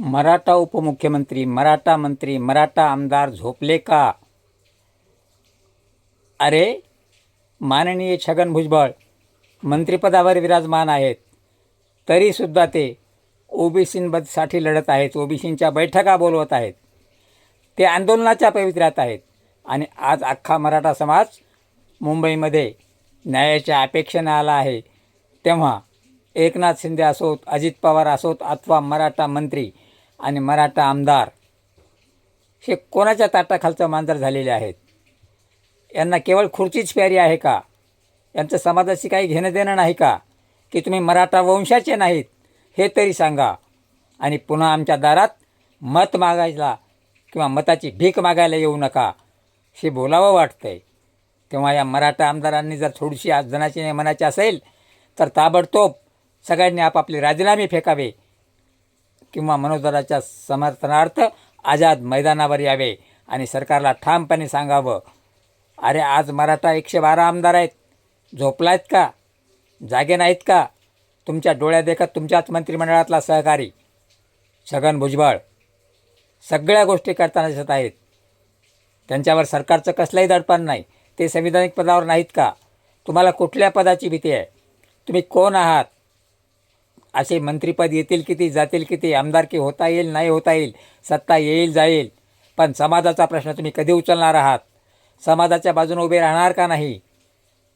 मराठा उपमुख्यमंत्री मराठा मंत्री मराठा आमदार झोपले का? अरे माननीय छगन भुजबळ मंत्रिपदावर विराजमान आहेत. तरीसुद्धा ते ओबीसींसाठी लढत आहेत ओबीसींच्या बैठका बोलवत आहेत. ते आंदोलनाच्या पवित्र्यात आहेत. आणि आज अख्खा मराठा समाज मुंबईमध्ये न्यायाच्या अपेक्षेनं आला आहे. तेव्हा एकनाथ शिंदे असोत अजित पवार असोत अथवा मराठा मंत्री आणि मराठा आमदार हे कोणाच्या ताटाखालचं मांजर झालेले आहेत? यांना केवळ खुर्चीच प्यारी आहे का? यांचं समाजाशी काही घेणं देणं नाही का? की तुम्ही मराठा वंशाचे नाहीत हे तरी सांगा. आणि पुन्हा आमच्या दारात मत मागायला किंवा मताची भीक मागायला येऊ नका हे बोलावं वाटतंय. तेव्हा या मराठा आमदारांनी जर थोडीशी आज जनाची म्हणायची असेल तर ताबडतोब सगळ्यांनी आपापले राजीनामे फेकावे. किंवा मनोदराच्या समर्थनार्थ आझाद मैदानावर यावे आणि सरकारला ठामपणे सांगावं. अरे आज मराठा एकशे बारा आमदार आहेत. झोपला आहेत का? जागे नाहीत का? तुमच्या डोळ्या देखत तुमच्याच मंत्रिमंडळातला सहकारी. छगन भुजबळ. सगळ्या गोष्टी करताना दिसत आहेत. त्यांच्यावर सरकारचं कसलंही दडपण नाही. ते संविधानिक पदावर नाहीत का? तुम्हाला कुठल्या पदाची भीती आहे? तुम्ही कोण आहात? असे मंत्रिपद येतील किती जातील किती आमदारकी होता येईल नाही होता येईल सत्ता येईल जाईल. पण समाजाचा प्रश्न तुम्ही कधी उचलणार आहात? समाजाच्या बाजूने उभे राहणार का नाही?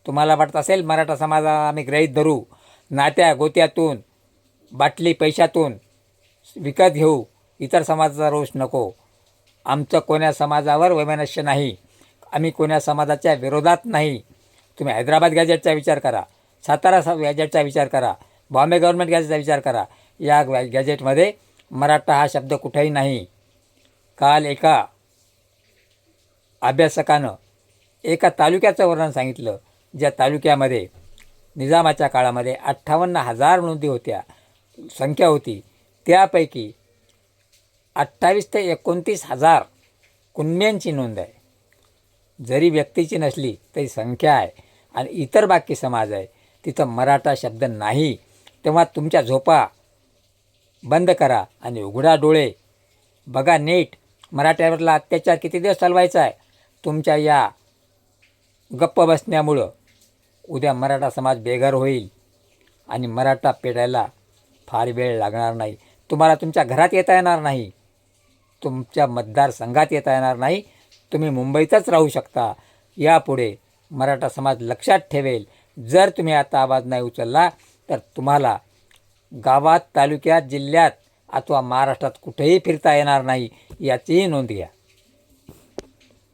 तुम्हाला वाटत असेल मराठा समाजाला आम्ही ग्रहीत धरू. नात्या गोत्यातून बाटली पैशातून विकत घेऊ. इतर समाजाचा रोष नको. आमचं कोण्या समाजावर वैमनस्य नाही? आम्ही कोण्या समाजाच्या विरोधात नाही? तुम्ही हैदराबाद गॅजेटचा विचार करा. सातारा सा गॅजेटचा विचार करा. बॉम्बे गव्हर्नमेंट गॅजेटचा विचार करा. या गॅ- गॅजेटमध्ये मराठा हा शब्द कुठेही नाही. काल एका अभ्यासकानं एका तालुक्याचं वर्णन सांगितलं ज्या तालुक्यामध्ये निजामाच्या काळामध्ये अठ्ठावन्न हजार नोंदी होत्या संख्या होती. त्यापैकी अठ्ठावीस ते एकोणतीस हजार कुणब्यांची नोंद आहे. जरी व्यक्तीची नसली तरी संख्या आहे आणि इतर बाकी समाज आहे. तिथं मराठा शब्द नाही. तेव्हा तुमच्या झोपा बंद करा आणि उघडा डोळे. बघा नीट. मराठ्यावरला अत्याचार किती दिवस चालवायचा आहे? तुमच्या या गप्प बसण्यामुळं उद्या मराठा समाज बेघर होईल आणि मराठा पेटायला फार वेळ लागणार नाही. तुम्हाला तुमच्या घरात येता येणार नाही. तुमच्या मतदारसंघात येता येणार नाही. तुम्ही मुंबईतच राहू शकता. यापुढे मराठा समाज लक्षात ठेवेल. जर तुम्ही आता आवाज नाही उचलला तर तुम्हाला गावात तालुक्यात जिल्ह्यात अथवा महाराष्ट्रात कुठेही फिरता येणार नाही याचीही नोंद घ्या.